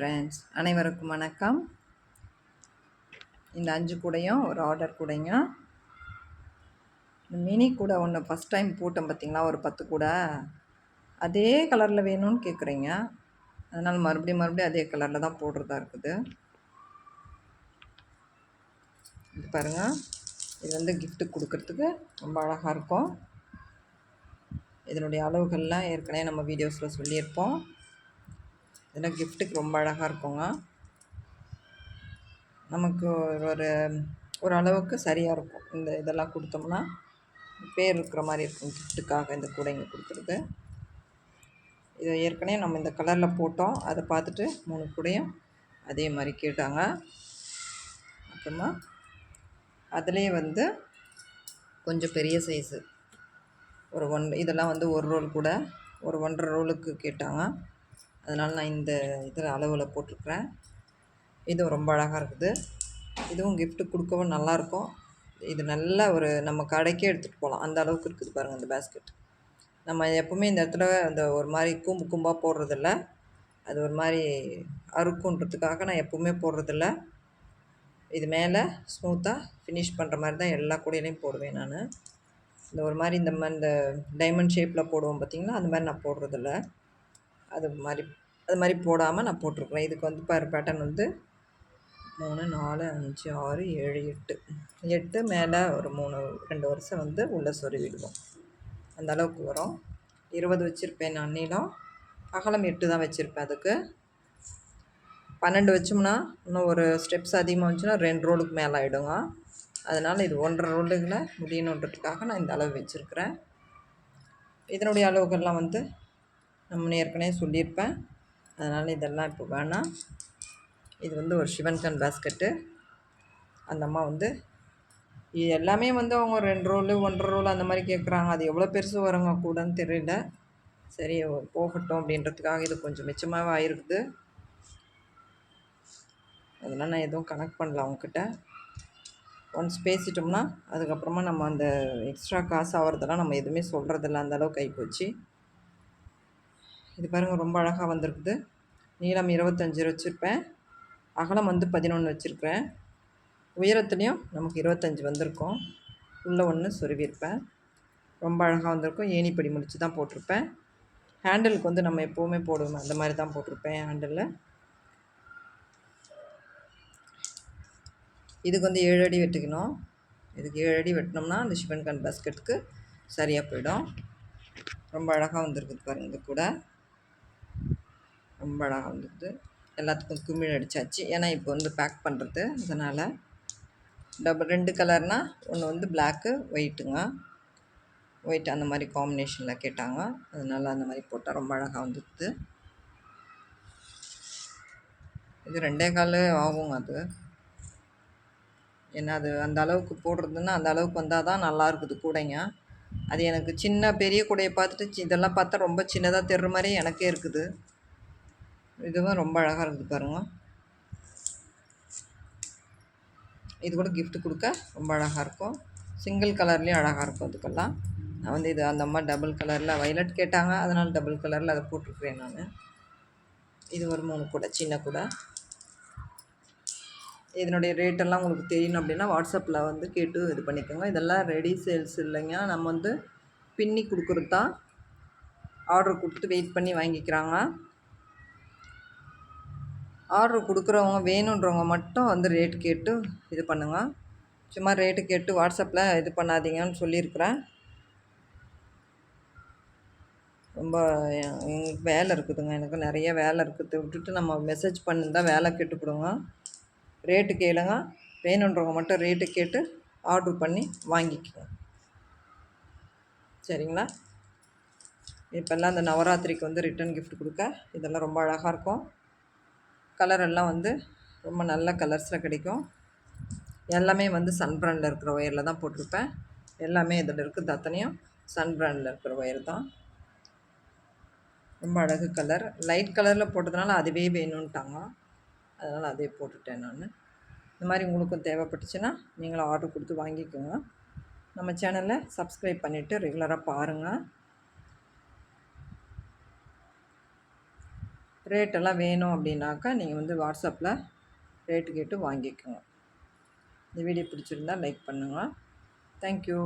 Friends அனைவருக்கும் வணக்கம். இந்த அஞ்சு கூடையும் ஒரு ஆர்டர் கூடைங்க. இந்த மினி கூடை ஒன்று ஃபஸ்ட் டைம் போட்டேன் பார்த்தீங்களா ஒரு பத்து கூடை. அதே கலரில் வேணும்னு கேட்குறீங்க அதனால் மறுபடியும் மறுபடியும் அதே கலரில் தான் போடுறதா இருக்குது. இது பாருங்கள் இது வந்து கிஃப்ட்டு கொடுக்கறதுக்கு ரொம்ப அழகாக இருக்கும். இதனுடைய அளவுகள்லாம் ஏற்கனவே நம்ம வீடியோஸில் சொல்லியிருப்போம். இதெல்லாம் கிஃப்ட்டுக்கு ரொம்ப அழகாக இருக்குங்க. நமக்கு ஒரு ஒரு அளவுக்கு சரியாக இருக்கும். இந்த இதெல்லாம் கொடுத்தோம்னா பேர் இருக்கிற மாதிரி இருக்கும் கிஃப்ட்டுக்காக இந்த கூடைங்க கொடுக்குறது. இது ஏற்கனவே நம்ம இந்த கலரில் போட்டோம். அதை பார்த்துட்டு மூணு கூடையும் அதே மாதிரி கேட்டாங்க. அப்புறமா அதுலேயே வந்து கொஞ்சம் பெரிய சைஸு ஒரு ஒன் இதெல்லாம் வந்து ஒரு ரோல் கூட ஒரு ஒன்றரை ரோலுக்கு கேட்டாங்க. அதனால் நான் இந்த இதில் அளவில் போட்டிருக்கிறேன். இதுவும் ரொம்ப அழகாக இருக்குது. இதுவும் கிஃப்ட்டு கொடுக்கவும் நல்லாயிருக்கும். இது நல்ல ஒரு நம்ம கடைக்கே எடுத்துகிட்டு போகலாம். அந்த அளவுக்கு இருக்குது பாருங்கள் இந்த பேஸ்கெட் நம்ம எப்போவுமே இந்த இடத்துல அந்த ஒரு மாதிரி கூம்பு கூம்பாக போடுறதில்ல. அது ஒரு மாதிரி அறுக்குன்றதுக்காக நான் எப்போவுமே போடுறதில்ல. இது மேலே ஸ்மூத்தாக ஃபினிஷ் பண்ணுற மாதிரி தான் எல்லா கூடையிலையும் போடுவேன் நான். இந்த ஒரு மாதிரி இந்த மாதிரி இந்த டைமண்ட் ஷேப்பில் போடுவோம் பார்த்திங்கன்னா அந்த மாதிரி நான் போடுறதில்ல. அது மாதிரி அது மாதிரி போடாமல் நான் போட்டிருக்குறேன். இதுக்கு வந்து பாரு பேட்டர்ன் வந்து மூணு நாலு அஞ்சு ஆறு ஏழு எட்டு. எட்டு மேலே ஒரு மூணு ரெண்டு வருஷம் வந்து உள்ளே சொருவிடுவோம் அந்த அளவுக்கு வரும். இருபது வச்சுருப்பேன் நான் நீளம். அகலம் எட்டு தான் வச்சுருப்பேன் அதுக்கு. பன்னெண்டு வச்சோம்னா இன்னும் ஒரு ஸ்டெப்ஸ் அதிகமாக வந்துச்சுன்னா ரெண்டு ரோலுக்கு மேலே ஆகிடுங்க அதனால் இது ஒன்றரை ரோலுகளை முடியணுன்றதுக்காக நான் இந்த அளவு வச்சுருக்கிறேன். இதனுடைய அளவுகள்லாம் வந்து நம்ம ஏற்கனவே சொல்லியிருப்பேன். அதனால் இதெல்லாம் இப்போ வேணாம். இது வந்து ஒரு சிவன்கன் பேஸ்கெட்டு அந்த அம்மா வந்து இது எல்லாமே வந்து அவங்க ரெண்டு ரோலு ஒன்றரை ரோல் அந்த மாதிரி கேட்குறாங்க அது எவ்வளோ பெருசு வருங்க கூடன்னு தெரியல. சரி போகட்டும் அப்படின்றதுக்காக இது கொஞ்சம் மிச்சமாகவே ஆயிருக்குது. அதெல்லாம் நான் எதுவும் கனெக்ட் பண்ணல அவங்கக்கிட்ட ஒன்ஸ் பேசிட்டோம்னா அதுக்கப்புறமா நம்ம அந்த எக்ஸ்ட்ரா காசு ஆகிறதெல்லாம் நம்ம எதுவுமே சொல்கிறதில்ல அந்தளவுக்கு ஆகிப்போச்சு இது பாருங்கள் ரொம்ப அழகாக வந்திருக்குது. நீளம் இருபத்தஞ்சி வச்சுருப்பேன். அகலம் வந்து பதினொன்று வச்சுருக்கிறேன். உயரத்துலேயும் நமக்கு இருபத்தஞ்சி வந்திருக்கும். உள்ளே ஒன்று சொருவியிருப்பேன் ரொம்ப அழகாக வந்திருக்கும். ஏணிப்படி முடித்து தான் போட்டிருப்பேன். ஹேண்டிலுக்கு வந்து நம்ம எப்போவுமே போடுவோம் அந்த மாதிரி தான் போட்டிருப்பேன் ஹேண்டிலில். இதுக்கு வந்து ஏழு அடி வெட்டிக்கணும். இதுக்கு ஏழு அடி வெட்டினோம்னா அந்த சிவன் கன் பாஸ்கெட்டுக்கு சரியாக போயிடும். ரொம்ப அழகாக வந்திருக்குது பாருங்கள் இது கூட. ரொம்ப அழகாக வந்துடுது எல்லாத்துக்கும் குமிழ் அடித்தாச்சு ஏன்னா இப்போ வந்து பேக் பண்ணுறது அதனால் டபுள் ரெண்டு கலர்னால் ஒன்று வந்து பிளாக்கு ஒயிட்டுங்க ஒயிட் அந்த மாதிரி காம்பினேஷனில் கேட்டாங்க. அதனால் அந்த மாதிரி போட்டால் ரொம்ப அழகாக வந்துடுது இது ரெண்டே கால் ஆகுங்க அது. ஏன்னா அது அந்த அளவுக்கு போடுறதுன்னா அந்த அளவுக்கு வந்தால் தான் நல்லா இருக்குது கூடைங்க. அது எனக்கு சின்ன பெரிய கூடையை பார்த்துட்டு இதெல்லாம் பார்த்தா ரொம்ப சின்னதாக தெரிற மாதிரி எனக்கே இருக்குது. இதுவும் ரொம்ப அழகாக இருக்குது பாருங்க. இது கூட கிஃப்ட் கொடுக்க ரொம்ப அழகாக இருக்கும். சிங்கிள் கலர்லேயும் அழகாக இருக்கும் அதுக்கெல்லாம் நான் வந்து இது அந்த அம்மா டபுள் கலரில் வயலட் கேட்டாங்க. அதனால் டபுள் கலரில் அதை போட்டிருக்கிறேன் நான். இது ஒரு மூணு கூடை சின்ன கூட. இதனுடைய ரேட்டெல்லாம் உங்களுக்கு தெரியணும் அப்படின்னா வாட்ஸ்அப்பில் வந்து கேட்டு இது பண்ணிக்கோங்க. இதெல்லாம் ரெடி சேல்ஸ் இல்லைங்க. நம்ம வந்து பின்னி கொடுக்குறது தான் ஆர்டர் கொடுத்து வெயிட் பண்ணி வாங்கிக்கிறாங்க. ஆர்டர் கொடுக்குறவங்க வேணுன்றவங்க மட்டும் வந்து ரேட் கேட்டு இது பண்ணுங்க. சும்மா ரேட்டு கேட்டு வாட்ஸ்அப்பில் இது பண்ணாதீங்கன்னு சொல்லியிருக்கிறேன். ரொம்ப எங்களுக்கு வேலை இருக்குதுங்க. எனக்கு நிறைய வேலை இருக்குது. விட்டுட்டு நம்ம மெசேஜ் பண்ணியிருந்தால் வேலை கெட்டுப்பிடுங்க ரேட்டு கேளுங்க. வேணுன்றவங்க மட்டும் ரேட்டு கேட்டு ஆர்டர் பண்ணி வாங்கிக்கோங்க. சரிங்களா? இப்போல்லாம் அந்த நவராத்திரிக்கு வந்து ரிட்டன் கிஃப்ட் கொடுக்க. இதெல்லாம் ரொம்ப அழகாக இருக்கும். கலர் எல்லாம் வந்து ரொம்ப நல்ல கலர்ஸில் கிடைக்கும். எல்லாமே வந்து சன் பிராண்டில் இருக்கிற ஒயரில் தான் போட்டிருப்பேன். எல்லாமே இதில் இருக்குது அத்தனையும் சன் பிராண்டில் இருக்கிற ஒயர் தான். ரொம்ப அழகு கலர். லைட் கலரில் போட்டதுனால அதுவே வேணும்ட்டாங்க. அதனால் அதே போட்டுட்டேன் நான். இந்த மாதிரி உங்களுக்கும் தேவைப்பட்டுச்சுன்னா நீங்களும் ஆர்டர் கொடுத்து வாங்கிக்கோங்க. நம்ம சேனலை சப்ஸ்கிரைப் பண்ணிவிட்டு ரெகுலராக பாருங்கள் ரேட்டெல்லாம் வேணும் அப்படின்னாக்கா நீங்கள் வந்து வாட்ஸ்அப்பில் ரேட்டு கேட்டு வாங்கிக்கோங்க. இந்த வீடியோ பிடிச்சிருந்தா லைக் பண்ணுங்கள் தேங்க்யூ